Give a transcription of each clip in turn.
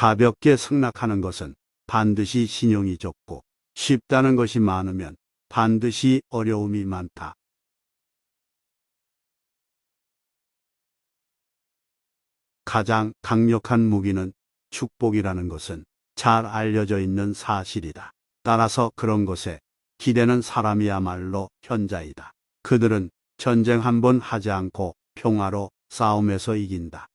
가볍게 승낙하는 것은 반드시 신용이 적고 쉽다는 것이 많으면 반드시 어려움이 많다. 가장 강력한 무기는 축복이라는 것은 잘 알려져 있는 사실이다. 따라서 그런 것에 기대는 사람이야말로 현자이다. 그들은 전쟁 한 번 하지 않고 평화로 싸움에서 이긴다.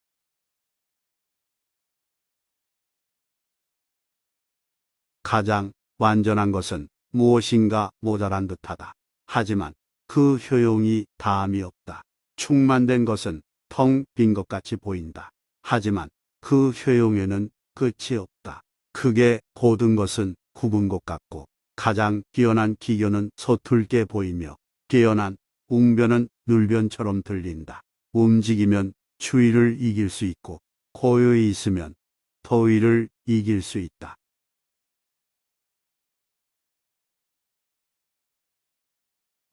가장 완전한 것은 무엇인가 모자란 듯하다. 하지만 그 효용이 다함이 없다. 충만된 것은 텅 빈 것 같이 보인다. 하지만 그 효용에는 끝이 없다. 크게 고든 것은 굽은 것 같고 가장 뛰어난 기교는 서툴게 보이며 뛰어난 웅변은 눌변처럼 들린다. 움직이면 추위를 이길 수 있고 고요히 있으면 더위를 이길 수 있다.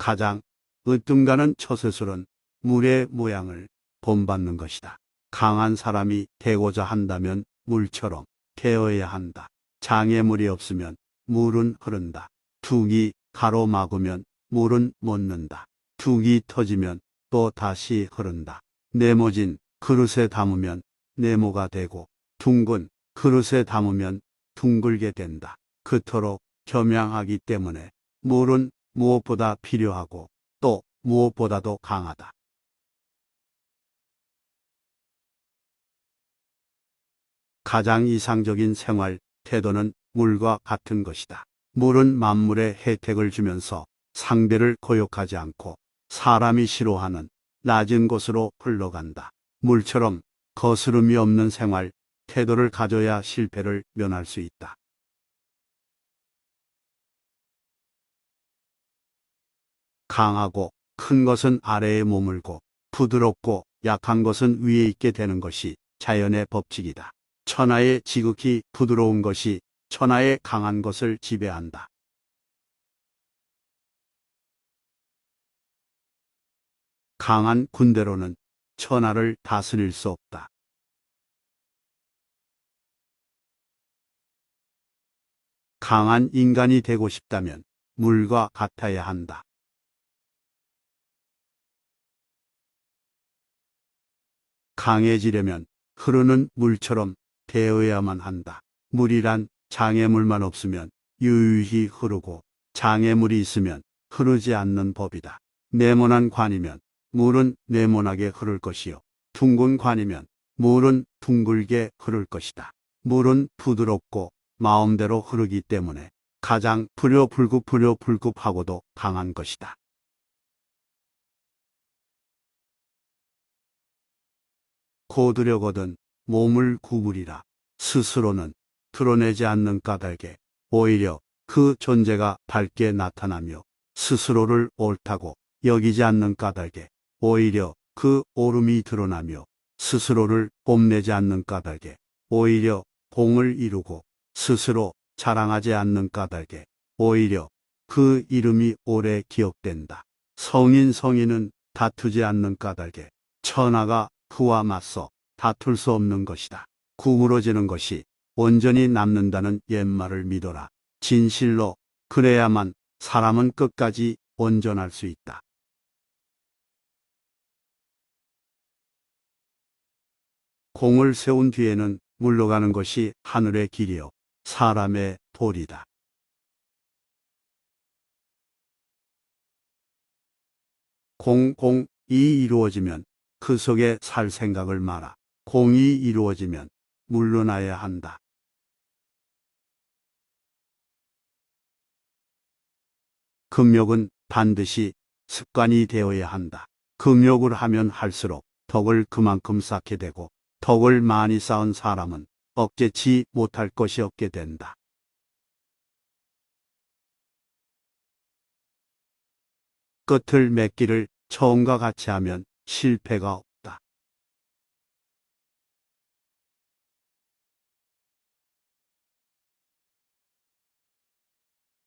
가장 으뜸가는 처세술은 물의 모양을 본받는 것이다. 강한 사람이 되고자 한다면 물처럼 되어야 한다. 장애물이 없으면 물은 흐른다. 둑이 가로막으면 물은 멎는다. 둑이 터지면 또 다시 흐른다. 네모진 그릇에 담으면 네모가 되고 둥근 그릇에 담으면 둥글게 된다. 그토록 겸양하기 때문에 물은 무엇보다 필요하고 또 무엇보다도 강하다. 가장 이상적인 생활 태도는 물과 같은 것이다. 물은 만물에 혜택을 주면서 상대를 고욕하지 않고 사람이 싫어하는 낮은 곳으로 흘러간다. 물처럼 거스름이 없는 생활 태도를 가져야 실패를 면할 수 있다. 강하고 큰 것은 아래에 머물고 부드럽고 약한 것은 위에 있게 되는 것이 자연의 법칙이다. 천하의 지극히 부드러운 것이 천하의 강한 것을 지배한다. 강한 군대로는 천하를 다스릴 수 없다. 강한 인간이 되고 싶다면 물과 같아야 한다. 강해지려면 흐르는 물처럼 되어야만 한다. 물이란 장애물만 없으면 유유히 흐르고 장애물이 있으면 흐르지 않는 법이다. 네모난 관이면 물은 네모나게 흐를 것이요. 둥근 관이면 물은 둥글게 흐를 것이다. 물은 부드럽고 마음대로 흐르기 때문에 가장 불효불급 불효불급하고도 강한 것이다. 고드려거든 몸을 구부리라. 스스로는 드러내지 않는 까닭에 오히려 그 존재가 밝게 나타나며 스스로를 옳다고 여기지 않는 까닭에 오히려 그 옳음이 드러나며 스스로를 뽐내지 않는 까닭에 오히려 공을 이루고 스스로 자랑하지 않는 까닭에 오히려 그 이름이 오래 기억된다. 성인 성인은 다투지 않는 까닭에 천하가 그와 맞서 다툴 수 없는 것이다. 구부러지는 것이 온전히 남는다는 옛말을 믿어라. 진실로 그래야만 사람은 끝까지 온전할 수 있다. 공을 세운 뒤에는 물러가는 것이 하늘의 길이요 사람의 도리다. 공공이 이루어지면 그 속에 살 생각을 마라. 공이 이루어지면 물러나야 한다. 금욕은 반드시 습관이 되어야 한다. 금욕을 하면 할수록 덕을 그만큼 쌓게 되고 덕을 많이 쌓은 사람은 억제치 못할 것이 없게 된다. 끝을 맺기를 처음과 같이 하면 실패가